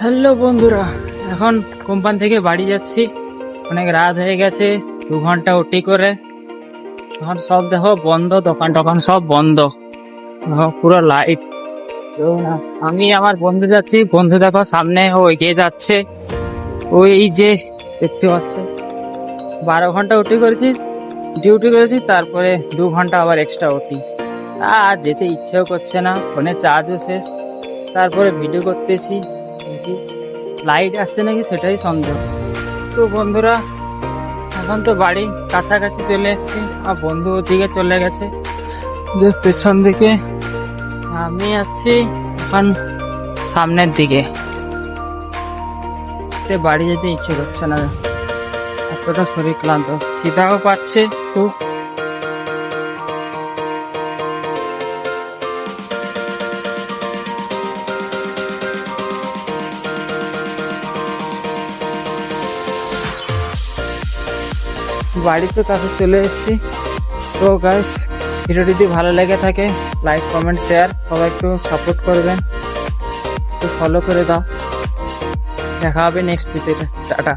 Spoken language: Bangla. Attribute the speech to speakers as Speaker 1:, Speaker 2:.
Speaker 1: হ্যালো বন্ধুরা, এখন কোম্পানি থেকে বাড়ি যাচ্ছি। অনেক রাত হয়ে গেছে, দু ঘণ্টা ওটি করে। এখন সব দেখো বন্ধ, দোকান টোকান সব বন্ধ। পুরো লাইট আমি আমার বন্ধু যাচ্ছি, বন্ধু দেখো সামনে ও এগিয়ে যাচ্ছে। ওই যে দেখতে পাচ্ছ, বারো ঘণ্টা ওটি করেছি ডিউটি করেছি, তারপরে দু ঘণ্টা আবার এক্সট্রা ওটি আর যেতে ইচ্ছেও করছে না ফোনে চার্জও শেষ। তারপরে ভিডিও করতেছি। লাইট আসছে নাকি সেটাই সন্দেহ। তো বন্ধুরা, এখন তো বাড়ি কাছাকাছি চলে এসেছি, আর বন্ধু ওদিকে চলে গেছে। যে পেছন দিকে আমি আছি এখন সামনের দিকে। বাড়ি যেতে ইচ্ছে করছে না। এতটা শরীর ক্লান্ত। খিদাও পাচ্ছে, খুব বাড়িতে কাছে চলে এসেছি। তো গাছ ভিডিওটি যদি ভালো লেগে থাকে লাইক কমেন্ট শেয়ার সবাই একটু সাপোর্ট করবেন। একটু ফলো করে দাও। দেখা হবে নেক্সট ভিডিওতে টাটা।